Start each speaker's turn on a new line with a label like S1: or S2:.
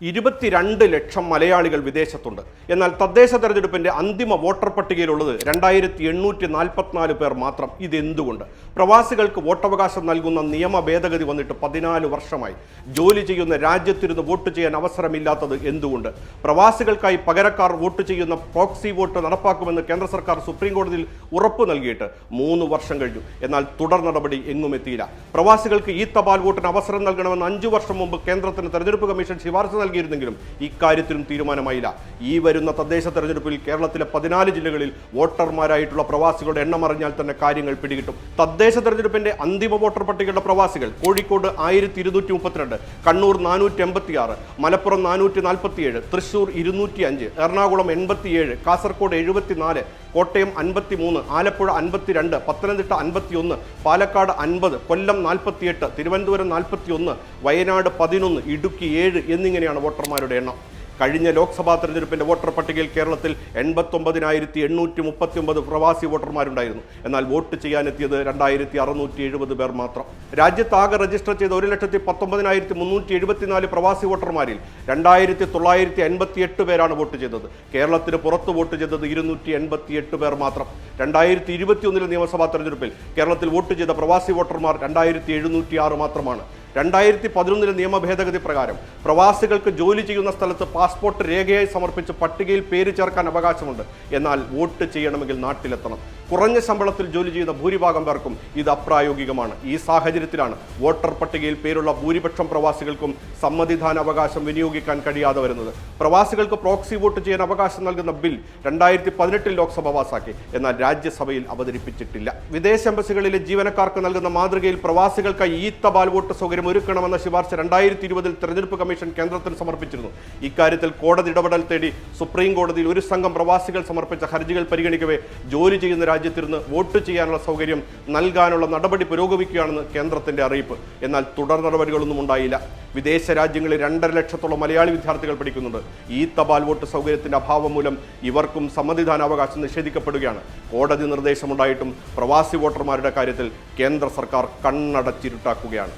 S1: ഇരുപത്തിരണ്ട് ലക്ഷം മലയാളികൾ വിദേശത്തുണ്ട്. എന്നാൽ തദ്ദേശ തെരഞ്ഞെടുപ്പിന്റെ അന്തിമ വോട്ടർ പട്ടികയിലുള്ളത് രണ്ടായിരത്തി എണ്ണൂറ്റി നാൽപ്പത്തിനാല് പേർ മാത്രം. ഇതെന്തുകൊണ്ട്? പ്രവാസികൾക്ക് വോട്ടവകാശം നൽകുന്ന നിയമ ഭേദഗതി വന്നിട്ട് പതിനാല് വർഷമായി. ജോലി ചെയ്യുന്ന രാജ്യത്തിരുന്ന് വോട്ട് ചെയ്യാൻ അവസരമില്ലാത്തത് എന്തുകൊണ്ട്? പ്രവാസികൾക്കായി പകരക്കാർ വോട്ട് ചെയ്യുന്ന പ്രോക്സി വോട്ട് നടപ്പാക്കുമെന്ന് കേന്ദ്ര സർക്കാർ സുപ്രീം കോടതിയിൽ ഉറപ്പ് നൽകിയിട്ട് മൂന്ന് വർഷം കഴിഞ്ഞു. എന്നാൽ തുടർ നടപടി എങ്ങും എത്തിയില്ല. പ്രവാസികൾക്ക് ഈ തപാൽ വോട്ടിന് അവസരം നൽകണമെന്ന് അഞ്ചു വർഷം മുമ്പ് കേന്ദ്രത്തിന് തെരഞ്ഞെടുപ്പ് കമ്മീഷൻ ശുപാർശ നൽകിയിരുന്നെങ്കിലും ഇക്കാര്യത്തിലും തീരുമാനമായില്ല. ഈ വരുന്ന തദ്ദേശ തെരഞ്ഞെടുപ്പിൽ കേരളത്തിലെ പതിനാല് ജില്ലകളിൽ വോട്ടർമാരായിട്ടുള്ള പ്രവാസികളുടെ എണ്ണം അറിഞ്ഞാൽ തന്നെ കാര്യങ്ങൾ പിടികിട്ടും. തദ്ദേശ തെരഞ്ഞെടുപ്പിന്റെ അന്തിമ വോട്ടർ പട്ടികയുടെ പ്രവാസികൾ കോഴിക്കോട് ആയിരത്തി ഇരുന്നൂറ്റി മുപ്പത്തിരണ്ട് കണ്ണൂർ നാനൂറ്റി എൺപത്തി ആറ് മലപ്പുറം നാനൂറ്റി നാൽപ്പത്തിയേഴ് തൃശൂർ ഇരുന്നൂറ്റി അഞ്ച് എറണാകുളം എൺപത്തിയേഴ് കാസർഗോഡ് എഴുപത്തിനാല് കോട്ടയം അൻപത്തി മൂന്ന് ആലപ്പുഴ അൻപത്തിരണ്ട് പത്തനംതിട്ട അൻപത്തിയൊന്ന് പാലക്കാട് അൻപത് കൊല്ലം നാൽപ്പത്തിയെട്ട് തിരുവനന്തപുരം നാൽപ്പത്തിയൊന്ന് വയനാട് പതിനൊന്ന് ഇടുക്കി ഏഴ് എന്നിങ്ങനെയാണ് വോട്ടർമാരുടെ എണ്ണം. കഴിഞ്ഞ ലോക്സഭാ തെരഞ്ഞെടുപ്പിന്റെ വോട്ടർ പട്ടികയിൽ കേരളത്തിൽ എൺപത്തൊമ്പതിനായിരത്തി എണ്ണൂറ്റി മുപ്പത്തി ഒമ്പത് പ്രവാസി വോട്ടർമാരുണ്ടായിരുന്നു. എന്നാൽ വോട്ട് ചെയ്യാനെത്തിയത് രണ്ടായിരത്തി അറുന്നൂറ്റി എഴുപത് പേർ മാത്രം. രാജ്യത്താകെ രജിസ്റ്റർ ചെയ്ത ഒരു ലക്ഷത്തി പത്തൊമ്പതിനായിരത്തി മുന്നൂറ്റി എഴുപത്തിനാല് പ്രവാസി വോട്ടർമാരിൽ രണ്ടായിരത്തി തൊള്ളായിരത്തി എൺപത്തി എട്ട് പേരാണ് വോട്ട് ചെയ്തത്. കേരളത്തിന് പുറത്ത് വോട്ട് ചെയ്തത് ഇരുന്നൂറ്റി എൺപത്തി എട്ട് പേർ മാത്രം. രണ്ടായിരത്തി ഇരുപത്തിയൊന്നിലെ നിയമസഭാ തെരഞ്ഞെടുപ്പിൽ കേരളത്തിൽ വോട്ട് ചെയ്ത പ്രവാസി വോട്ടർമാർ രണ്ടായിരത്തി എഴുന്നൂറ്റി ആറ് മാത്രമാണ്. രണ്ടായിരത്തി പതിനൊന്നിലെ നിയമ ഭേദഗതി പ്രകാരം പ്രവാസികൾക്ക് ജോലി ചെയ്യുന്ന സ്ഥലത്ത് പാസ്പോർട്ട് രേഖയായി സമർപ്പിച്ച് പട്ടികയിൽ പേര് ചേർക്കാൻ അവകാശമുണ്ട്. എന്നാൽ വോട്ട് ചെയ്യണമെങ്കിൽ നാട്ടിലെത്തണം. കുറഞ്ഞ ശമ്പളത്തിൽ ജോലി ചെയ്യുന്ന ഭൂരിഭാഗം പേർക്കും ഇത് അപ്രായോഗികമാണ്. ഈ സാഹചര്യത്തിലാണ് വോട്ടർ പട്ടികയിൽ പേരുള്ള ഭൂരിപക്ഷം പ്രവാസികൾക്കും സമ്മതിദാന അവകാശം വിനിയോഗിക്കാൻ കഴിയാതെ വരുന്നത്. പ്രവാസികൾക്ക് പ്രോക്സി വോട്ട് ചെയ്യാൻ അവകാശം നൽകുന്ന ബിൽ രണ്ടായിരത്തി പതിനെട്ടിൽ ലോക്സഭ പാസാക്കി. എന്നാൽ രാജ്യസഭയിൽ അവതരിപ്പിച്ചിട്ടില്ല. വിദേശ എംബസികളിലെ ജീവനക്കാർക്ക് നൽകുന്ന മാതൃകയിൽ പ്രവാസികൾക്കായി ഈ തപാൽ വോട്ട് സൗകര്യം ഒരുക്കണമെന്ന ശുപാർശ രണ്ടായിരത്തി ഇരുപതിൽ തെരഞ്ഞെടുപ്പ് കമ്മീഷൻ കേന്ദ്രത്തിന് സമർപ്പിച്ചിരുന്നു. ഇക്കാര്യത്തിൽ കോടതി ഇടപെടൽ തേടി സുപ്രീം കോടതിയിൽ ഒരു സംഘം പ്രവാസികൾ സമർപ്പിച്ച ഹർജികൾ പരിഗണിക്കവേ ജോലി ചെയ്യുന്ന രാജ്യത്തിരുന്ന് വോട്ട് ചെയ്യാനുള്ള സൗകര്യം നൽകാനുള്ള നടപടി പുരോഗമിക്കുകയാണെന്ന് കേന്ദ്രത്തിന്റെ അറിയിപ്പ്. എന്നാൽ തുടർ നടപടികളൊന്നും ഉണ്ടായില്ല. വിദേശ രാജ്യങ്ങളിൽ രണ്ടര ലക്ഷത്തോളം മലയാളി വിദ്യാർത്ഥികൾ പഠിക്കുന്നുണ്ട്. ഈ തപാൽ വോട്ട് സൗകര്യത്തിന്റെ അഭാവം മൂലം ഇവർക്കും സമ്മതിദാനാവകാശം നിഷേധിക്കപ്പെടുകയാണ്. കോടതി നിർദ്ദേശമുണ്ടായിട്ടും പ്രവാസി വോട്ടർമാരുടെ കാര്യത്തിൽ കേന്ദ്ര സർക്കാർ കണ്ണടച്ചിരുട്ടാക്കുകയാണ്.